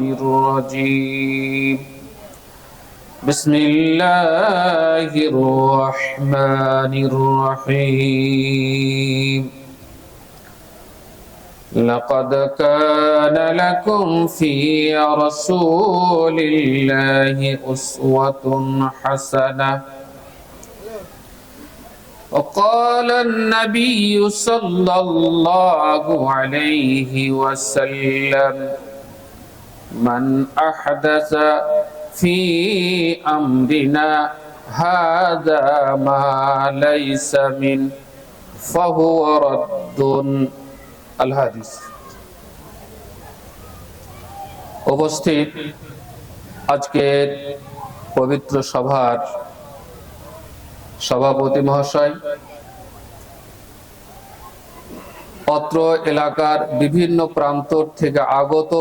الرجيم. بسم الله الرحمن الرحيم. لقد كان لكم في رسول الله أسوة حسنة. وقال النبي صلى الله عليه وسلم من أحدث في أمرنا هذا ما ليس من فهو رد الحديث উপস্থিত আজকের পবিত্র সভার সভাপতি মহাশয় অত্র এলাকার বিভিন্ন প্রান্ত থেকে আগত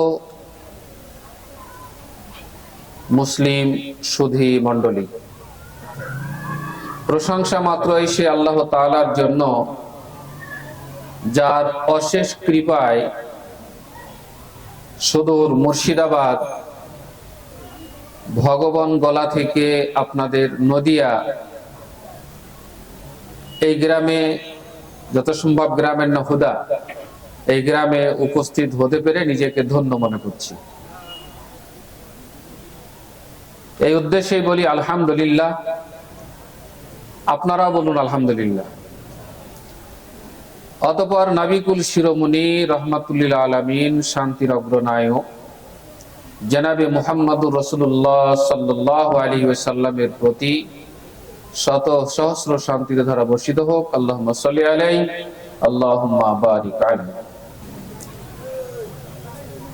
মুসলিম সুধী মণ্ডলী। প্রশংসা মাত্র সে আল্লাহ তালার জন্য যার অশেষ কৃপায় সুদূর মুর্শিদাবাদ ভগবান গলা থেকে আপনাদের নদিয়া এই গ্রামে যত সম্ভব গ্রামের নহুদা, এই গ্রামে উপস্থিত হতে পেরে নিজেকে ধন্য মনে করছি। এই উদ্দেশ্যেই বলি, আলহামদুলিল্লাহ। আপনারা বলুন, আলহামদুলিল্লাহ। অতপর নাবিকুল শিরোমণি রহমাতুল্লিল আলমিন, শান্তির অগ্রনায়ক, জনাবে মোহাম্মদুর রসুল্লাহ সাল্লাহ আলী সাল্লামের প্রতি শত সহস্র শান্তিতে ধারা বর্ষিত হোক। আল্লাহ সাল্লি আলাই আল্লাহ বারিক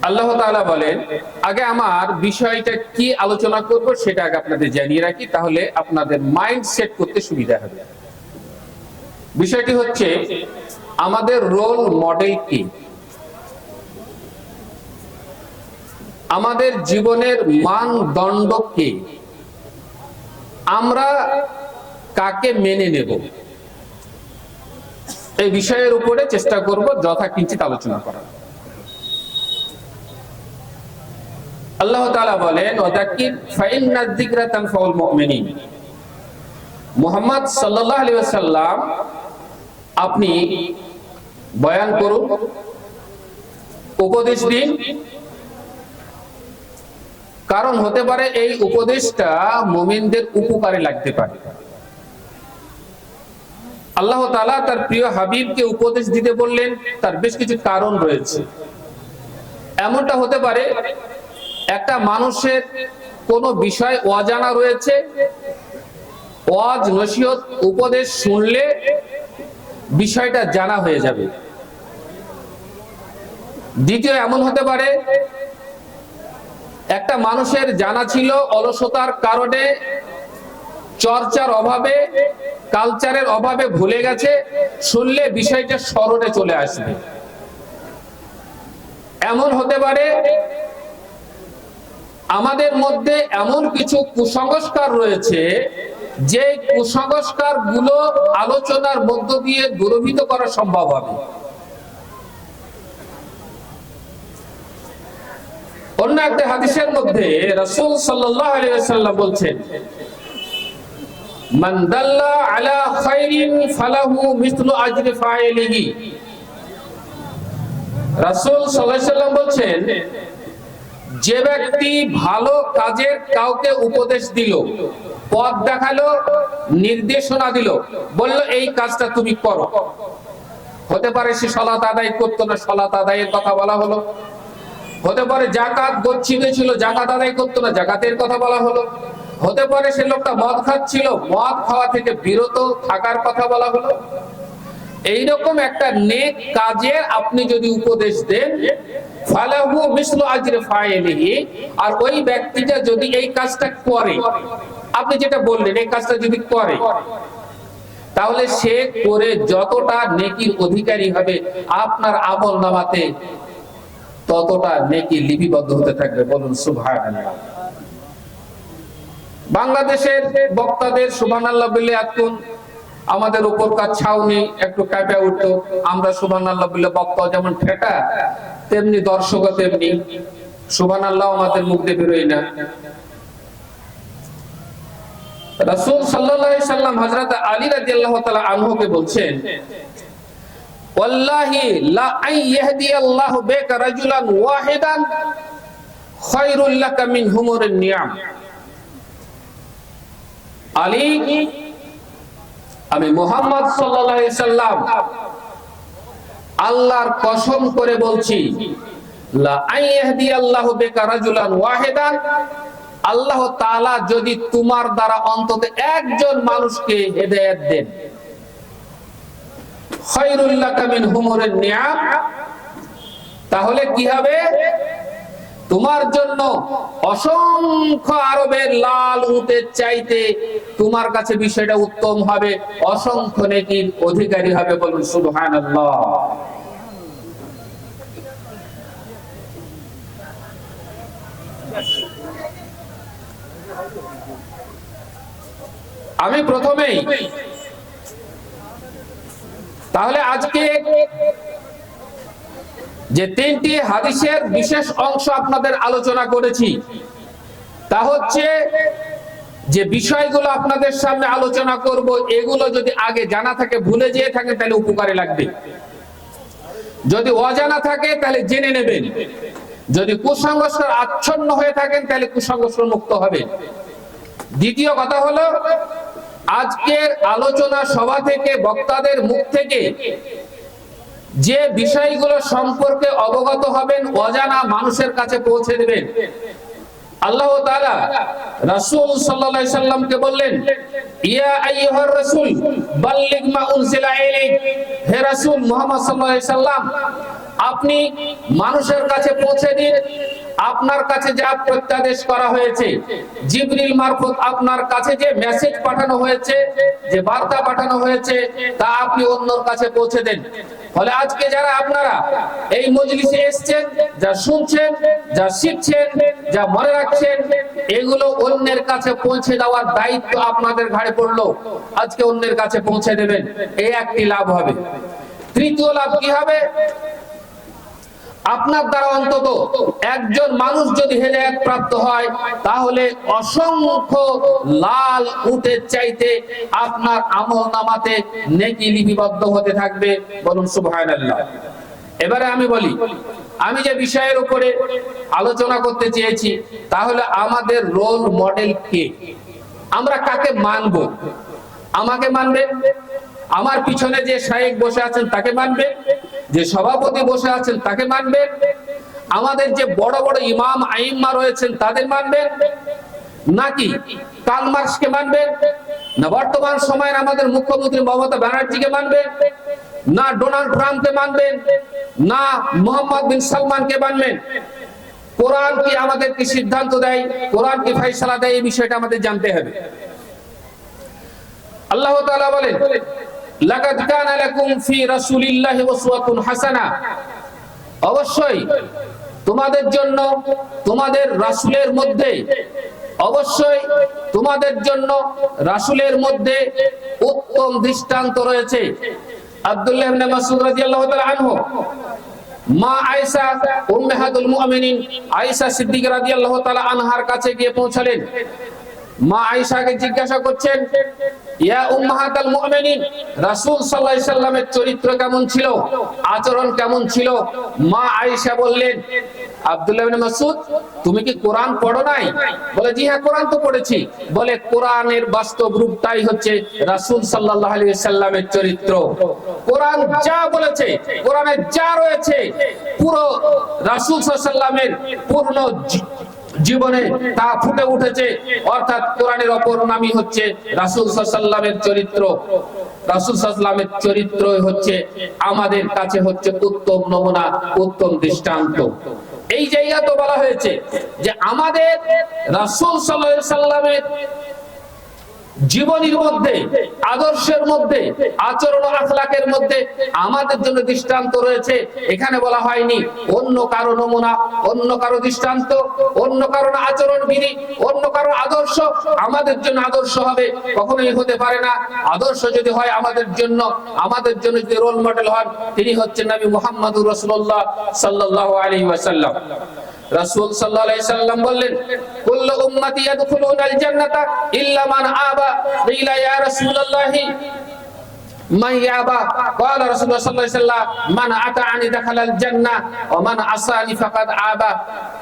আল্লাহ তাআলা বলেন, আগে আমার বিষয়টা কি আলোচনা করব সেটা আগে আপনাদের জানিয়ে রাখি, তাহলে আপনাদের মাইন্ড সেট করতে সুবিধা হবে। বিষয়টি হচ্ছে, আমাদের রোল মডেল কি? আমাদের জীবনের মানদণ্ড কি? আমরা কাকে মেনে নেব? এই বিষয়ের উপরে চেষ্টা করব যথা কিঞ্চিত আলোচনা করার। আল্লাহ তাআলা বলেন ওয়াদাক্কির ফাইন্না যিকরা তানফাউল মুমিনিন। মুহাম্মদ সাল্লাল্লাহু আলাইহি ওয়াসাল্লাম, আপনি বয়ান করুন, উপদেশ দিন। কারণ হতে পারে এই উপদেশটা মুমিনদের উপকারে লাগতে পারে। আল্লাহ তাআলা তার প্রিয় হাবিবকে উপদেশ দিতে বললেন, তার বেশ কিছু কারণ রয়েছে। এমনটা হতে পারে একটা মানুষের কোনো বিষয় অজানা রয়েছে, ওয়াজ, নসিহত, উপদেশ শুনলে বিষয়টা জানা হয়ে যাবে। দ্বিতীয় এমন হতে পারে, একটা মানুষের জানা ছিল অলসতার কারণে, চর্চার অভাবে, কালচারের অভাবে ভুলে গেছে, শুনলে বিষয়টা স্মরণে চলে আসবে। এমন হতে পারে আমাদের মধ্যে এমন কিছু কুসংস্কার রয়েছে যে কুসংস্কারগুলো আলোচনার মধ্য দিয়ে দূরভূত করা সম্ভব হবে। অন্য একটা হাদিসের মধ্যে রাসূল আলাইহি বলছেন বলছেন যে ব্যক্তি ভালো কাজের কাউকে উপদেশ দিল, পথ দেখাল, নির্দেশনা দিল, বলল, এই কাজটা তুমি করো। হতে পারে সে সলাত আদায় করতো না সলাত আদায়ের কথা বলা হলো। হতে পারে জাকাত গচ্ছিত ছিল জাকাত আদায় করতো না জাকাতের কথা বলা হলো। হতে পারে সে লোকটা মদ খাচ্ছিল, মদ খাওয়া থেকে বিরত থাকার কথা বলা হলো। এইরকম একটা নেক কাজে আপনি যদি উপদেশ দেন, ফালাহু মিসলু আজরে ফাইলিহি, আর ওই ব্যক্তিটা যদি এই কাজটা করে, আপনি যেটা বললেন, এই কাজটা যদি করে, তাহলে সে করে যতটা নেকির অধিকারী হবে, আপনার আমল নামাতে ততটা নেকি লিপিবদ্ধ হতে থাকবে। বলুন, সুবহানাল্লাহ। বাংলাদেশের বক্তাদের সুবহান আল্লাহ বলে এখন আমাদের উপরকার ছাউনি একটু কাঁপে উঠতো। আমরা সুবহান আল্লাহ বলে বক্তা যেমন ঠেকা, তেমনি দর্শকও তেমনি। সুবহান আল্লাহ আমাদের মুখ দিয়ে বেরোয় না। বলছেন নিয়াম। আলী আমি মোহাম্মদ সাল্লাম আল্লাহর কসম করে বলছি আল্লাহ যদি তোমার দ্বারা অন্তত একজন মানুষকে হেদায়েত দেন। মিন নিয়াম। তাহলে কি হবে? তোমার জন্য অসংখ্য আরবের লাল উটের চাইতে তোমার কাছে বিষয়টা উত্তম হবে, অসংখ্য নেকির অধিকারী হবে বলুন সুবহানাল্লাহ। আমি প্রথমেই, তাহলে আজকে যে তিনটি হাদিসের বিশেষ অংশ আপনাদের আলোচনা করেছি, তা হচ্ছে যে বিষয়গুলো আপনাদের সামনে আলোচনা করব, এগুলো যদি আগে জানা থাকে, ভুলে যেয়ে থাকে, তাহলে উপকারে লাগবে। যদি অজানা থাকে, তাহলে জেনে নেবেন। যদি কুসংস্কার আচ্ছন্ন হয়ে থাকেন, তাহলে কুসংস্কার মুক্ত হবে। দ্বিতীয় কথা হলো, আজকের আলোচনা সভা থেকে বক্তাদের মুখ থেকে যে বিষয়গুলো সম্পর্কে অবগত হবেন, অজানা মানুষের কাছে পৌঁছে দেবেন। আল্লাহ তাআলা রাসূল সাল্লামকে বললেন হে মুহাম্মদ আপনি মানুষের কাছে পৌঁছে দিন। আপনার কাছে যা প্রত্যাদেশ করা হয়েছে, জিবরিল মারফত আপনার কাছে যে মেসেজ পাঠানো হয়েছে, যে বার্তা পাঠানো হয়েছে, তা আপনি অন্যর কাছে পৌঁছে দেন। ফলে আজকে যারা আপনারা এই মজলিসে এসেছেন, যা শুনছেন, যা শিখছেন, যা মনে রাখছেন, এগুলো অন্যের কাছে পৌঁছে দেওয়ার দায়িত্ব আপনাদের ঘাড়ে পড়ল। আজকে অন্যের কাছে পৌঁছে দেবেন এই একটি লাভ হবে। তৃতীয় লাভ কি হবে? আপনার দ্বারা অন্তত একজন মানুষ যদি হেদায়ত প্রাপ্ত হয়, তাহলে অসংখ্য লাল উটের চাইতে আপনার আমল নামাতে নেকি লিপিবদ্ধ হতে থাকবে। বলুন সুবহানাল্লাহ। এবারে আমি বলি, আমি যে বিষয়ের উপরে আলোচনা করতে চেয়েছি, তাহলে আমাদের রোল মডেল কে? আমরা কাকে মানব? আমাকে মানবে? আমার পিছনে যে শায়েক বসে আছেন তাকে মানবে, যে সভাপতি বসে আছেন তাকে মানবে, আমাদের যে বড় বড় ইমাম আইম্মা রয়েছেন তাদের মানবেন নাকি কার্ল মার্কসকে মানবেন না বর্তমান সময়ের আমাদের মুখ্যমন্ত্রী মমতা ব্যানার্জিকে মানবেন না ডোনাল্ড ট্রাম্পকে মানবেন না মোহাম্মদ বিন সালমানকে মানবেন কোরআন কি আমাদের কি সিদ্ধান্ত দেয়? কোরআন কি ফয়সালা দেয়? এই বিষয়টা আমাদের জানতে হবে। আল্লাহ তাআলা বলেন লাকাদ কানা লাকুম ফি রাসূলিল্লাহি উসওয়াতুন হাসানা। অবশ্যই তোমাদের জন্য তোমাদের রাসূলের মধ্যে, অবশ্যই তোমাদের জন্য রাসূলের মধ্যে উত্তম দৃষ্টান্ত রয়েছে। আব্দুল্লাহ ইবনে মাসউদ রাদিয়াল্লাহু তাআলা আনহু। মা আয়েশা উম্মাহাতুল মুমিনিন আয়েশা সিদ্দিকা রাদিয়াল্লাহু তাআলা আনহার কাছে গিয়ে পৌঁছালেন। মা জিজ্ঞাসা করছেন চরিত্র কেমন ছিল? আচরণ কেমন ছিল? মা বললেন, আব্দুল্লাহ তুমি কি কোরআন পড়ো নাই? বলে, জি হ্যাঁ কোরআন তো পড়েছি। বলে, কোরআনের বাস্তব রূপটাই হচ্ছে রাসূল সাল্লাল্লাহু আলাইহি সাল্লামের চরিত্র। কোরআন যা বলেছে, কোরআনে যা রয়েছে, পুরো রাসূল সাল্লামের পূর্ণ জীবনে তা ফুটে উঠেছে। অর্থাৎ কোরআনের অপর নামই হচ্ছে রাসুল সাল্লামের চরিত্র। রাসুল সাল্লামের হচ্ছে আমাদের কাছে হচ্ছে উত্তম নমুনা, উত্তম দৃষ্টান্ত। এই জায়গা তো বলা হয়েছে যে আমাদের রাসুল সাল্লামের জীবনীর মধ্যে, আদর্শের মধ্যে, আচরণ আখলাকের মধ্যে আমাদের জন্য দৃষ্টান্ত রয়েছে। এখানে বলা হয়নি অন্য কারও নমুনা, অন্য কারও দৃষ্টান্ত, অন্য কারও আচরণ বিধি অন্য কারও আদর্শ। আমাদের জন্য আদর্শ হবে, কখনোই হতে পারে না। আদর্শ যদি হয় আমাদের জন্য আমাদের জন্য যদি রোল মডেল হন, তিনি হচ্ছেন নবী মুহাম্মদুর রসুল্লাহ সাল্লাল্লাহু আলাইহি ওয়াসাল্লাম। রাসূল সাল্লাল্লাহু আলাইহি সাল্লাম বললেন, কুল্লু উম্মতি ইয়াদখুলুনাল জান্নাতা ইল্লা মান আবা। কিলা ইয়া রাসূলুল্লাহি মান ইয়াবা قال رسول الله صلى الله عليه وسلم من আতাআনি দাখালাল জান্নাহ ওয়া মান আসানি ফাকাদ আবা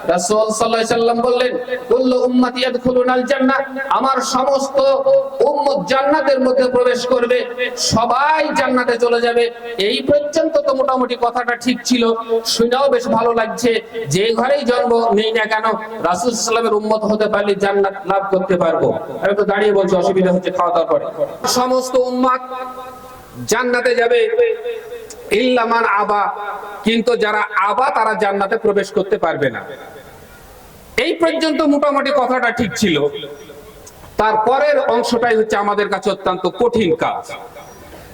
রাসূল সাল্লাল্লাহু আলাইহি সাল্লাম বললেন কুল্লু উম্মতি ইয়াদখুলুনাল জান্নাহ আমার সমস্ত উম্মত জান্নাতের মধ্যে প্রবেশ করবে সবাই জান্নাতে চলে যাবে এই পর্যন্ত তো মোটামুটি কথাটা ঠিক ছিল শুনেও বেশ ভালো লাগছে যে ঘরেই জন্ম নেই না কেন রাসূল সাল্লামের উম্মত হতে পারলে জান্নাত লাভ করতে পারবো আমি তো দাঁড়িয়ে বলছি অসুবিধা হচ্ছে খাওয়া দাওয়া করে সমস্ত উম্মাত জান্নাতে যাবে। ইল্লামান আবা। কিন্তু যারা আবা, তারা জান্নাতে প্রবেশ করতে পারবে না। এই পর্যন্ত মোটামুটি কথাটা ঠিক ছিল। তারপরের অংশটাই হচ্ছে আমাদের কাছে অত্যন্ত কঠিন কাজ।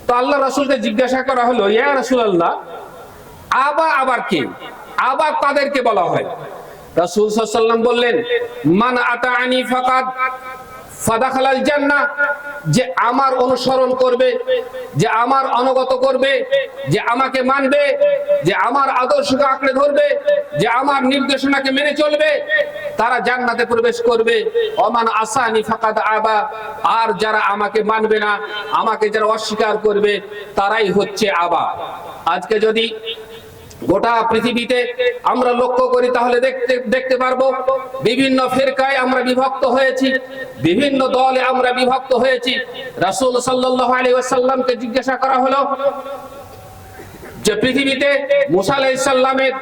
তো আল্লাহ রাসূলকে জিজ্ঞাসা করা হলো, ইয়া রাসূলুল্লাহ, আবা আবার কে? আবার তাদেরকে বলা হয়? রাসূল ওয়াসাল্লাম বললেন, মান আতা আনি ফাকাদ। ফাদাখালাল জান্নাহ, যে আমার অনুসরণ করবে, যে আমার অনুগত করবে, যে আমাকে মানবে, যে আমার আদর্শকে আঁকড়ে ধরবে, যে আমার নির্দেশনাকে মেনে চলবে, তারা জান্নাতে প্রবেশ করবে। অমান আসানি ফাকাদ আবা, আর যারা আমাকে মানবে না, আমাকে যারা অস্বীকার করবে, তারাই হচ্ছে আবা। আজকে যদি গোটা পৃথিবীতে আমরা লক্ষ্য করি, তাহলে দেখতে দেখতে পারব, বিভিন্ন ফেরকায় আমরা বিভক্ত হয়েছি, বিভিন্ন দলে আমরা বিভক্ত হয়েছি। রাসুল সাল্লাহ আলী ওয়াসাল্লামকে জিজ্ঞাসা করা হলো যে পৃথিবীতে মুসা আলাইহিস সালামের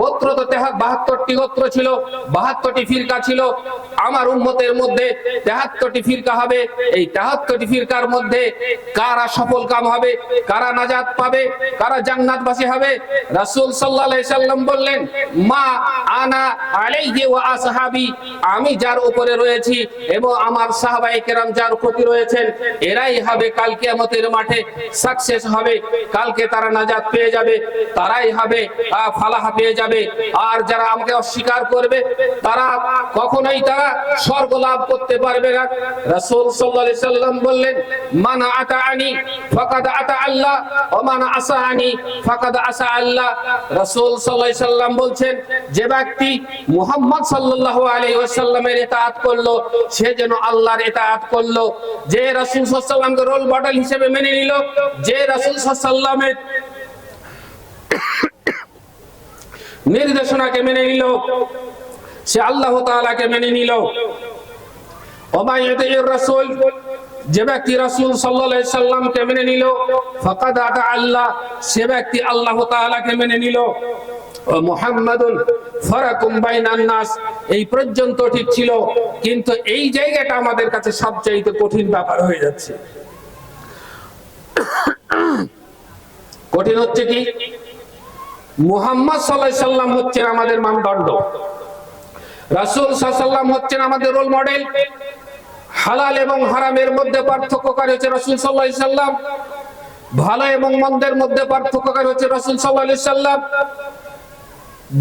গোত্র তো বাহাত্তরটি গোত্র ছিল, বাহাত্তরটি ফিরকা ছিল। আমার উম্মতের মধ্যে তেহাত্তরটি ফিরকা হবে। এই তেহাত্তরটি ফিরকার মধ্যে কারা সফল কাম হবে, কারা নাজাত পাবে, কারা জান্নাতবাসী হবে? রাসূল সাল্লাল্লাহু আলাইহি সাল্লাম বললেন, মা আনা আলাইহি ওয়া আসহাবি আমি যার উপরে রয়েছি এবং আমার সাহাবায়ে কেরাম যার প্রতি রয়েছেন, এরাই হবে কাল কিয়ামতের মাঠে সাকসেস হবে। কালকে তারা নাজাত পেয়ে যাবে, তারাই হবে ফালাহা পেয়ে যাবে। আর যারা আমাকে অস্বীকার করবে, তারা কখনোই তারা স্বর্গ লাভ করতে পারবে না। রাসূল সাল্লাল্লাহু আলাইহি সাল্লাম বললেন, মান আতাআনি, ফাকাদ আতা আল্লাহ, ওয়া মান আসাআনি, ফাকাদ আসা আল্লাহ। রাসূল সাল্লাল্লাহু আলাইহি সাল্লাম বলছেন, যে ব্যক্তি মুহাম্মদ সাল্লাল্লাহু আলাইহি ওয়াসাল্লামের ইতাআত করল, সে যেন আল্লাহর ইতাআত করল। যে রাসূল সাল্লাল্লাহু আলাইহি সাল্লামকে রোল মডেল হিসেবে মেনে নিল, যে রাসূল সাল্লাল্লাহু আলাইহি নির্দেশনাকে মেনে নিল। সে আল্লাহ তাআলাকে মেনে নিল। যে ব্যক্তি রাসূল সাল্লামকে মেনে নিল আল্লাহ, সে ব্যক্তি আল্লাহ তাআলাকে মেনে নিল। এই পর্যন্ত ঠিক ছিল, কিন্তু এই জায়গাটা আমাদের কাছে সবচাইতে কঠিন ব্যাপার হয়ে যাচ্ছে। কঠিন হচ্ছে কি? মুহাম্মদ সাল্লাল্লাহু সাল্লাম হচ্ছেন আমাদের মানদণ্ড। রাসূল সাল্লাম হচ্ছেন আমাদের রোল মডেল হালাল এবং হারামের মধ্যে পার্থক্যকারী হচ্ছে রসুল আলাইহি সাল্লাম। ভালো এবং মন্দের মধ্যে পার্থক্যকারী হচ্ছে রাসূল আলাইহি সাল্লাম।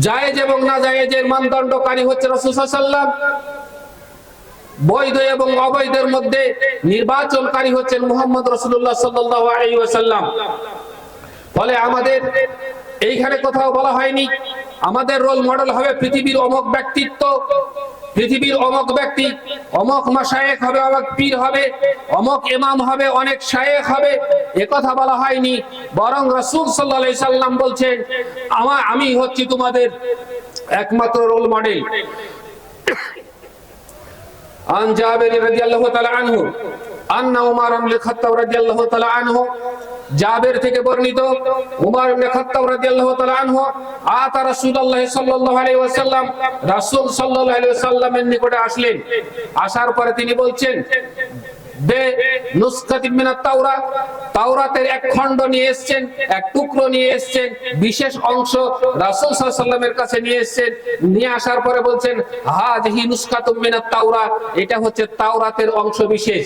জায়েজ এবং না জায়েজের মানদণ্ডকারী হচ্ছে রসুল সাল্লাম। বৈধ এবং অবৈধের মধ্যে নির্বাচনকারী হচ্ছেন মুহাম্মদ রাসূলুল্লাহ সাল্লাল্লাহু আলাইহি ওয়াসাল্লাম। ফলে আমাদের এইখানে কোথাও বলা হয়নি। আমাদের রোল মডেল হবে পৃথিবীর অমক ব্যক্তিত্ব। পৃথিবীর অমক ব্যক্তি, অমক মাসায়েক হবে, অমক পীর হবে, অমক ইমাম হবে, অনেক শায়েক হবে। এ কথা বলা হয়নি। বরং রসুল সাল্লা সাল্লাম বলছেন আমার আমি হচ্ছি তোমাদের একমাত্র রোল মডেল আন জাবের রাদিয়াল্লাহু তাআলা আনহু, আন্না উমার আল খাত্তাব রাদিয়াল্লাহু তাআলা আনহু জাবের থেকে বর্ণিত উমর ইবনে খাত্তাব রাদিয়াল্লাহু তাআলা আনহু, আতা রাসূলুল্লাহ সাল্লাল্লাহু আলাইহি ওয়াসাল্লাম, রাসূল সাল্লাল্লাহু আলাইহি ওয়াসাল্লামের নিকটে আসলেন। আসার পরে তিনি বলছেন তাওরাতের এক খণ্ড নিয়ে এসেছেন, এক টুকরো নিয়ে এসেছেন, বিশেষ অংশ রাসূল ওয়াসাল্লামের কাছে নিয়ে এসেছেন। নিয়ে আসার পরে বলছেন, হাযিহি নুসখাতুম মিনাত তাওরা, এটা হচ্ছে তাওরাতের অংশ বিশেষ।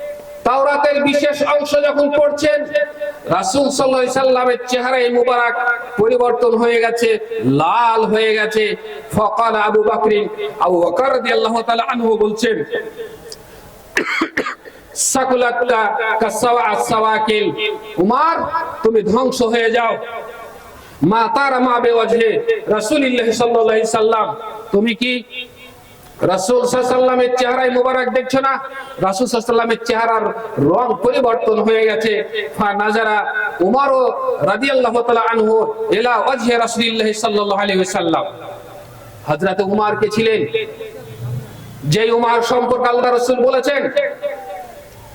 তাওরাতের বিশেষ অংশ যখন পড়ছেন, রাসূল আলাইহি সাল্লামের চেহারায় মুবারক পরিবর্তন হয়ে গেছে, লাল হয়ে গেছে। ফকাল আবু বকর আবু বকর রাদিয়াল্লাহু তাআলা আনহু বলছেন সাকুলাক্কা কাসাওয়া আসাওয়াকিল উমার, তুমি ধ্বংস হয়ে যাও। মা তারা মা বেওয়াজহে রাসূলুল্লাহ সাল্লাল্লাহু আলাইহি সাল্লাম, তুমি কি রাসূল সাল্লামের চেহারায় মুবারক দেখছ না? রাসূল সাল্লামের চেহারার রং পরিবর্তন হয়ে গেছে। ফা নাজারা উমারও আনহু উমার কে ছিলেন? যেই উমার সম্পর্কে আল্লাহ রাসূল বলেছেন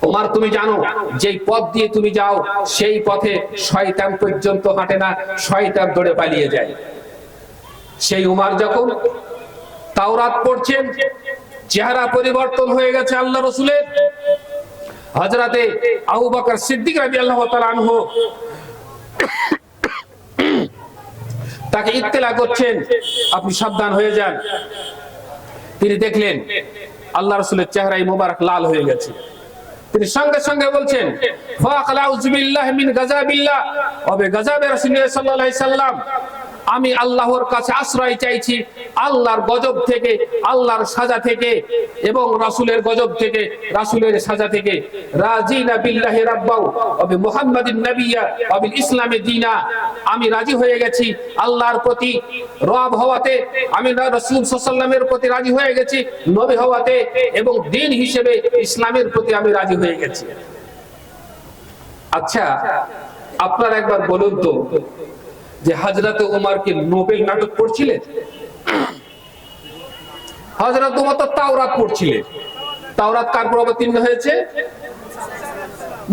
ওমার তুমি জানো, যেই পথ দিয়ে তুমি যাও, সেই পথে শয়তান পর্যন্ত হাঁটে না, শয়তান দৌড়ে পালিয়ে যায়। সেই উমার যখন তাওরাত পড়ছেন, চেহারা পরিবর্তন হয়ে গেছে আল্লাহ রসুলের। হজরতে আবু বকর সিদ্দিক রাদিয়াল্লাহু তাআলা আনহু তাকে ইত্তেলা করছেন, আপনি সাবধান হয়ে যান। তিনি দেখলেন আল্লাহ রসুলের চেহারাই মোবারক লাল হয়ে গেছে। তিনি সঙ্গে সঙ্গে বলছেন ফাকলা উজবিল্লাহ মিন গাজাবিল্লাহ ওবে গাজাবে রাসূলুল্লাহ সাল্লাল্লাহু আলাইহি সাল্লাম আমি আল্লাহর কাছে আশ্রয় চাইছি আল্লাহর গজব থেকে, আল্লাহর সাজা থেকে এবং রাসুলের গজব থেকে, রাসূলের সাজা থেকে। রাজিনা বিল্লাহি রাব্বাউ ওবে মুহাম্মাদিন নাবিয়্যা ওবিল ইসলামে দিনা। আমি রাজি হয়ে গেছি আল্লাহর প্রতি রব হওয়াতে। আমি রাসূল সাল্লাল্লাহু প্রতি রাজি হয়ে গেছি নবী হওয়াতে এবং দিন হিসেবে ইসলামের প্রতি আমি রাজি হয়ে গেছি। আচ্ছা আপনার একবার বলুন তো যে হাজরত উমার কি নোবেল নাটক পড়ছিলেন হজরত উমর তো তাওরাত পড়ছিলেন তাওরাত কার উপর অবতীর্ণ হয়েছে?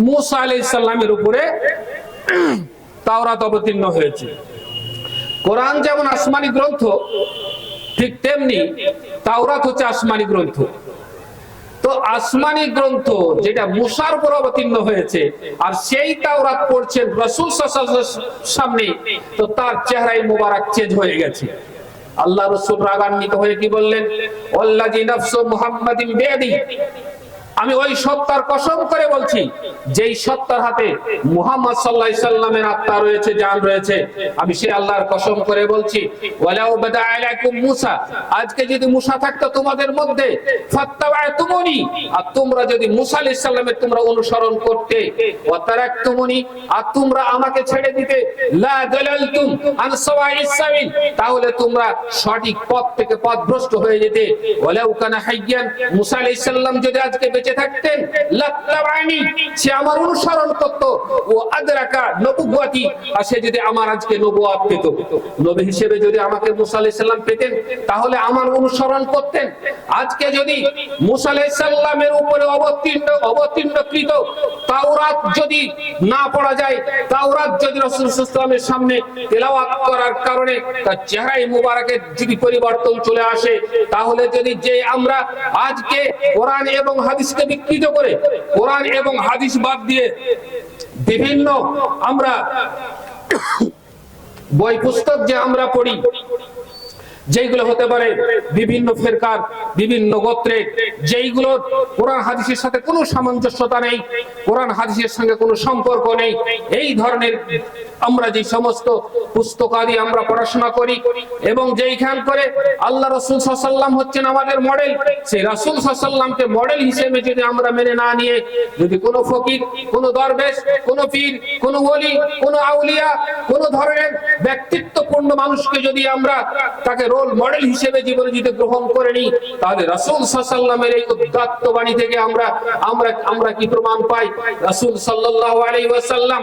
মুসা আলাইহিস উপরে তাওরাত অবতীর্ণ হয়েছে। কোরআন যেমন আসমানি গ্রন্থ, ঠিক তেমনি তাওরাত হচ্ছে আসমানি গ্রন্থ। তো আসমানি গ্রন্থ যেটা মুসার উপর অবতীর্ণ হয়েছে, আর সেই তাওরাত পড়ছেন রসুল সামনে, তো তার চেহারাই মোবারক চেঞ্জ হয়ে গেছে। আল্লাহ রসুল রাগান্বিত হয়ে কি বললেন? অল্লাজি নফসু মুহাম্মাদিন বেয়াদি আমি ওই সত্তার কসম করে বলছি, যেই সত্তার হাতে মুহাম্মদ সাল্লাহ সাল্লামের আত্মা রয়েছে, জান রয়েছে, আমি সে আল্লাহর কসম করে বলছি, ওয়ালাউ বাদা আলাইকুম মুসা আজকে যদি মুসা থাকতো তোমাদের মধ্যে, ফাত্তাবাতুমুনি আর তোমরা যদি মুসা আলাইহিস সালামের তোমরা অনুসরণ করতে ওয়া তারাকতুমুনি আর তোমরা আমাকে ছেড়ে দিতে, লা দালালতুম আন সাওয়াইস সাবিল তাহলে তোমরা সঠিক পথ থেকে পথভ্রষ্ট হয়ে যেতে, ওয়ালাউ কানা হাইয়ান মুসা আলাইহিস সালাম যদি আজকে বেঁচে থাকতেন লাত্তাবানি সে আমার অনুসরণ করত। ও আদরাকা নবুয়াতি আর সে যদি আমার আজকে নবুয়াত পেত। নবী হিসেবে যদি আমাকে মুসা আলাইহিস সালাম পেতেন, তাহলে আমার অনুসরণ করতেন। আজকে যদি মুসা আলাইহিস সালামের উপরে অবতীর্ণ, অবতীর্ণকৃত, তাওরাত যদি না পড়া যায়, তাওরাত যদি রাসূল সাল্লাল্লাহু সামনে তেলাওয়াত করার কারণে তার চেহারায় মুবারকের যদি পরিবর্তন চলে আসে, তাহলে যদি যে আমরা আজকে কোরআন এবং হাদিসকে বিকৃত করে কোরআন এবং হাদিস বাদ দিয়ে বিভিন্ন আমরা বই পুস্তক যে আমরা পড়ি যেইগুলো হতে পারে বিভিন্ন ফেরকার, বিভিন্ন গোত্রের, যেইগুলোর কোরআন হাদিসের সাথে কোনো সামঞ্জস্যতা নেই, কোরআন হাদিসের সঙ্গে কোনো সম্পর্ক নেই, এই ধরনের আমরা যে সমস্ত পুস্তকাদি আমরা পড়াশোনা করি এবং যেইখান করে আল্লাহ রসুল সাল্লাম হচ্ছেন আমাদের মডেল, সেই রাসুল সাল্লামকে মডেল হিসেবে যদি আমরা মেনে না নিয়ে, যদি কোনো ফকির, কোনো দরবেশ, কোনো পীর, কোনো ওলি, কোনো আউলিয়া, কোনো ধরনের ব্যক্তিত্বপূর্ণ মানুষকে যদি আমরা তাকে রোল মডেল হিসেবে জীবনে যদি গ্রহণ করে নিই, তাহলে রাসুল সাল্লামের এই উদ্দাত্ত বাণী থেকে আমরা আমরা আমরা কি প্রমাণ পাই? রাসুল সাল্লাহ আলাই ওয়াসাল্লাম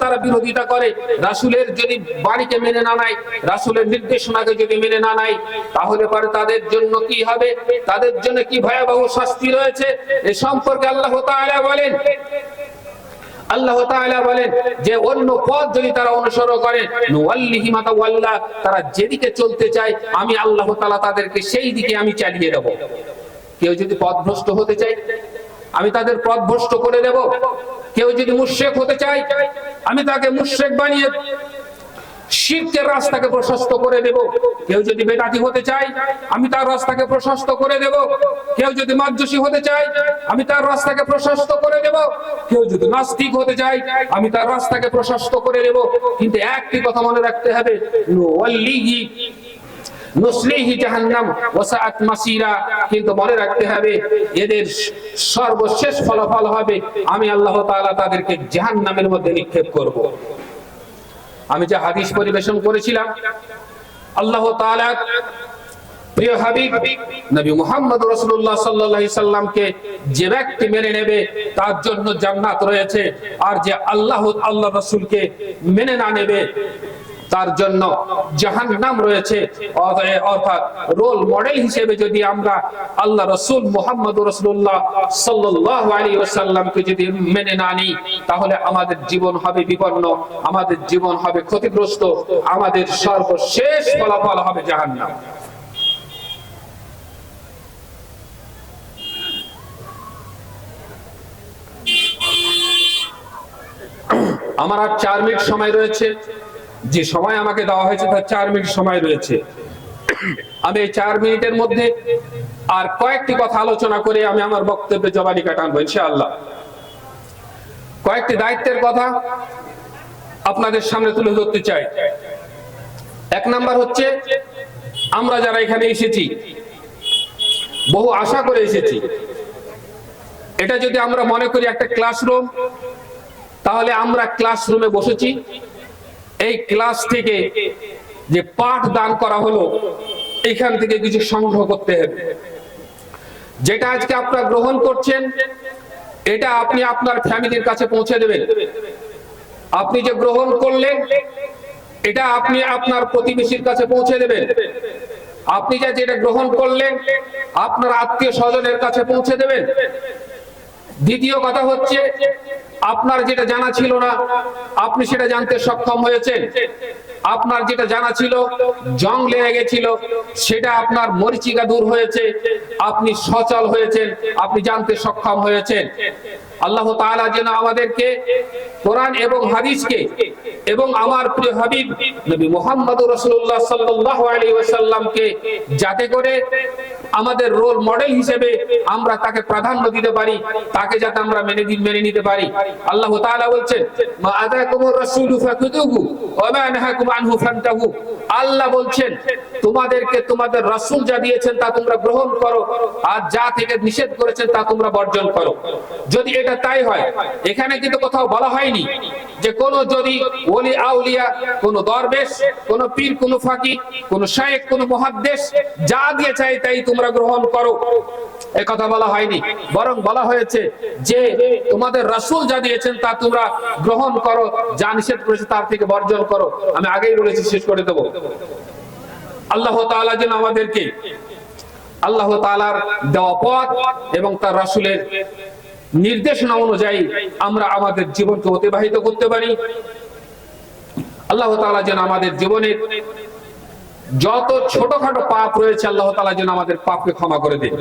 তারা বিরোধিতা করে। রাসূলের যদি বাণীকে মেনে না নেয়, রাসূলের নির্দেশনাকে যদি মেনে না নেয়, তাহলে পরে তাদের জন্য কি হবে? তাদের জন্য কি ভয়াবহ শাস্তি রয়েছে? এ সম্পর্কে আল্লাহ তাআলা বলেন। আল্লাহ বলেন যে, অন্য পথ যদি তারা অনুসরণ করে তারা যেদিকে চলতে চায়, আমি আল্লাহ তাদেরকে সেই দিকে আমি চালিয়ে দেব। কেউ যদি পথভ্রষ্ট হতে চায় আমি তাদের পথভ্রষ্ট করে দেব কেউ যদি মুশরিক হতে চায়, আমি তাকে মুশরিক বানিয়ে শিরকের রাস্তাকে প্রশস্ত করে দেব। কেউ যদি বেদাতি হতে চায়, আমি তার রাস্তাকে প্রশস্ত করে দেব। কেউ যদি মাদ্রাসী হতে চায়, আমি তার রাস্তাকে প্রশস্ত করে দেব। কেউ যদি নাস্তিক হতে চায়, আমি তার রাস্তাকে প্রশস্ত করে দেব। কিন্তু একটি কথা মনে রাখতে হবে নুসলিহি জাহান্নাম, ওয়াসাআত মাসিরা কিন্তু মনে রাখতে হবে, এদের সর্বশেষ ফলাফল হবে, আমি আল্লাহ তাআলা তাদেরকে জাহান্নামের মধ্যে নিক্ষেপ করব। আমি যে হাদিস পরিবেশন করেছিলাম, আল্লাহ তাআলা প্রিয় হাবিব, নবী মুহাম্মদ রাসূলুল্লাহ সাল্লাল্লাহু আলাইহি সাল্লামকে যে ব্যক্তি মেনে নেবে, তার জন্য জান্নাত রয়েছে, আর যে আল্লাহ আল্লাহ রাসূলকে মেনে না নেবে তার জন্য জাহান্নাম রয়েছে। অর্থাৎ রোল মডেল হিসেবে যদি আমরা আল্লাহ রসুল মোহাম্মদ রসুল্লাহ সাল্লাহ আলী ওসাল্লামকে যদি মেনে না নিই, তাহলে আমাদের জীবন হবে বিপন্ন, আমাদের জীবন হবে ক্ষতিগ্রস্ত, আমাদের সর্বশেষ ফলাফল হবে জাহান্নাম। আমার আর চার মিনিট সময় রয়েছে। যে সময় আমাকে দেওয়া হয়েছে তার চার মিনিট সময় রয়েছে। আমি এই চার মিনিটের মধ্যে আর কয়েকটি কথা আলোচনা করে আমি আমার বক্তব্যে জবানি কাটানবো ইনশাআল্লাহ। কয়েকটি দায়িত্বের কথা আপনাদের সামনে তুলে ধরতে চাই। এক নাম্বার হচ্ছে, আমরা যারা এখানে এসেছি, বহু আশা করে এসেছি। এটা যদি আমরা মনে করি একটা ক্লাসরুম, তাহলে আমরা ক্লাসরুমে বসেছি। এই ক্লাস থেকে যে পাঠ দান করা হলো, এখান থেকে কিছু সংগ্রহ করতে হবে। যেটা আজকে আপনারা গ্রহণ করছেন, এটা আপনি আপনার ফ্যামিলির কাছে পৌঁছে দেবেন। আপনি যে গ্রহণ করলেন, এটা আপনি আপনার প্রতিবেশীর কাছে পৌঁছে দেবেন। আপনি যে যেটা গ্রহণ করলেন, আপনার আত্মীয় স্বজনের কাছে পৌঁছে দেবেন। দ্বিতীয় কথা হচ্ছে আপনার যেটা জানা ছিল না, আপনি সেটা জানতে সক্ষম হয়েছেন। আপনার যেটা জানা ছিল, জং লেগে গেছিল, সেটা আপনার মরিচিকা দূর হয়েছে, আপনি সচল হয়েছেন, আপনি জানতে সক্ষম হয়েছেন। আল্লাহ তাআলা যেন আমাদেরকে কোরআন এবং হাদিসকে এবং আমার প্রিয় হাবিব, নবী মুহাম্মদুর রাসূলুল্লাহ সাল্লাল্লাহু আলাইহি ওয়াসাল্লামকে যাতে করে আমাদের রোল মডেল হিসেবে আমরা তাকে প্রাধান্য দিতে পারি, তাকে যাতে আমরা মেনে মেনে নিতে পারি। আল্লাহ তাআলা মা রাসূলু ফাকুতুহু ওয়া মা নাহাকুম আনহু ফান্তাহু। আল্লাহ তোমাদেরকে তোমাদের রাসূল যা দিয়েছেন তা তোমরা গ্রহণ করো, আর যা থেকে নিষেধ করেছেন তা তোমরা বর্জন করো। যদি এটা তাই হয়, এখানে কিন্তু কোথাও বলা হয়নি যে কোন যদি ওলি আউলিয়া, কোন দরবেশ, কোন পীর, কোন ফাকি, কোন শায়েখ, কোন মহাদ্দেশ যা দিয়ে চাই তাই তোমরা গ্রহণ করো। এ কথা বলা হয়নি। বরং বলা হয়েছে যে তোমাদের রাসূল যা দিয়েছেন তা তোমরা গ্রহণ করো, যা নিষেধ করেছে তার থেকে বর্জন করো। আমি আগেই বলেছি, শেষ করে দেবো। আল্লাহ তাআলা যেন আমাদেরকে আল্লাহ তাআলার দেওয়া পথ এবং তার রাসূলের নির্দেশনা অনুযায়ী আমরা আমাদের জীবনকে অতিবাহিত করতে পারি। আল্লাহ তালা যেন আমাদের জীবনের যত ছোটখাটো পাপ রয়েছে, আল্লাহ তালা যেন আমাদের পাপকে ক্ষমা করে দেন।